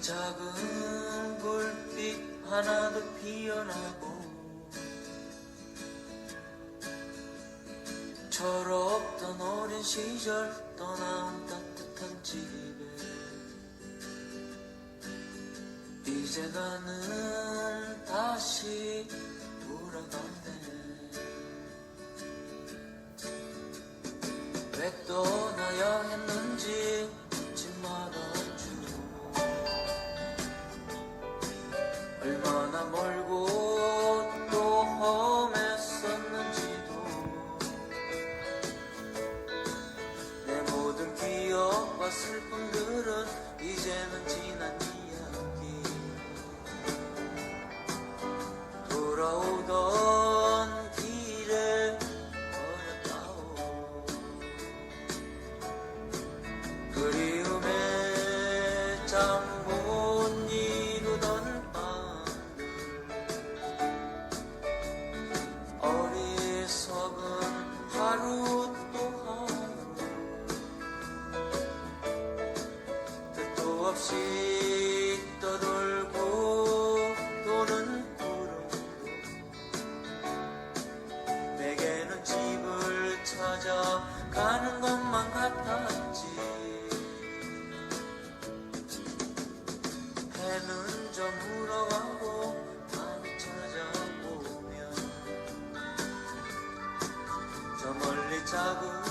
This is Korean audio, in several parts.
작은 불빛 하나도 피어나고 철없던 어린 시절 떠나온 따뜻한 집에 이제 나는 다시 돌아간대. 왜 떠나야 했 이제는 지난 이야기. 돌아오던 길에 버렸다오. 그리움에 잠못 이 해는 저물어 가고 밤이 찾아오면 저 멀리 작은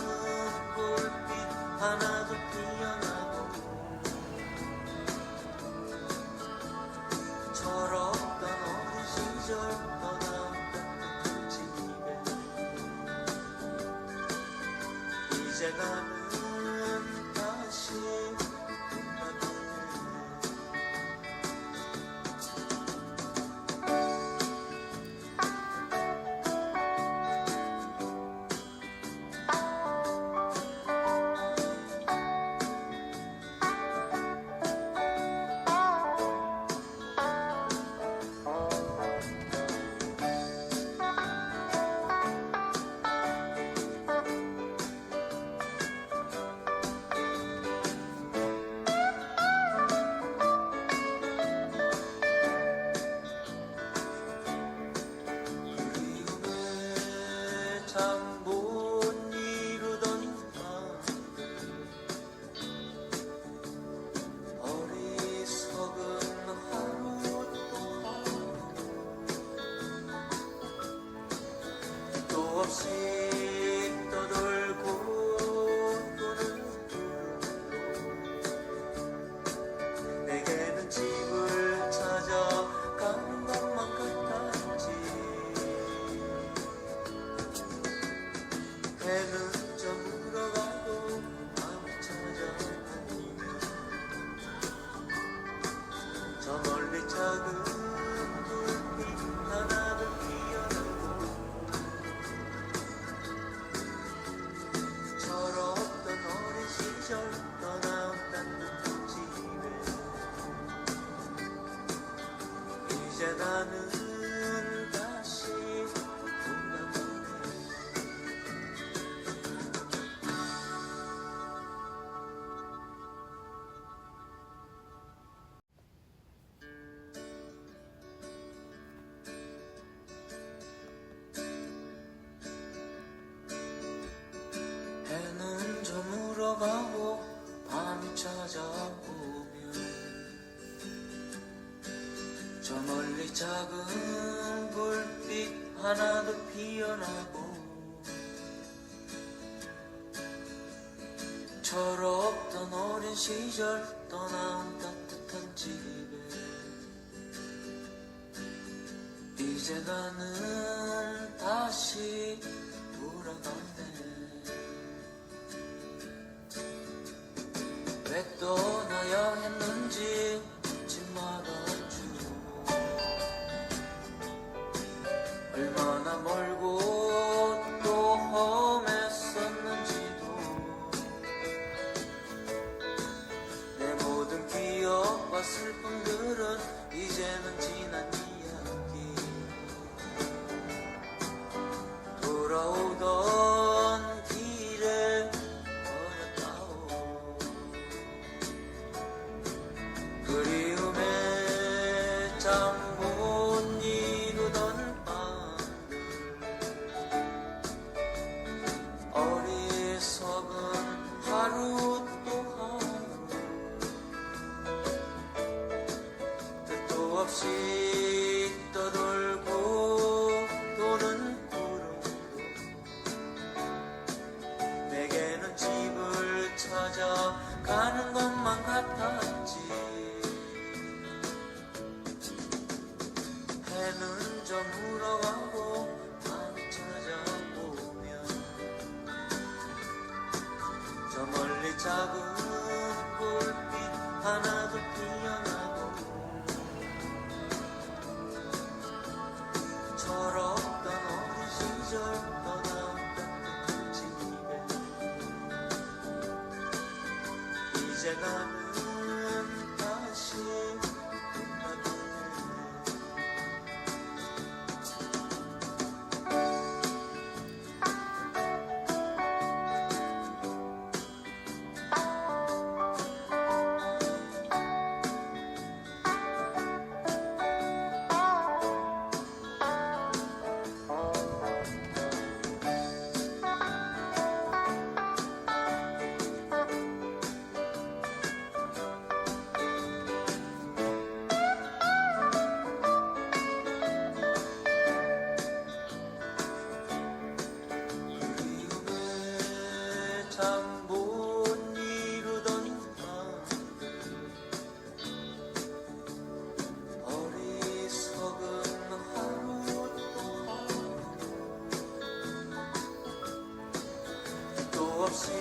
잠못 이루던 밤들 어리석은 하루 또 하루 또 없이 가고 밤이 찾아오면 저 멀리 작은 불빛 하나도 피어나고 철없던 어린 시절 떠나온 따뜻한 집에 이제 나는 다시 see. see.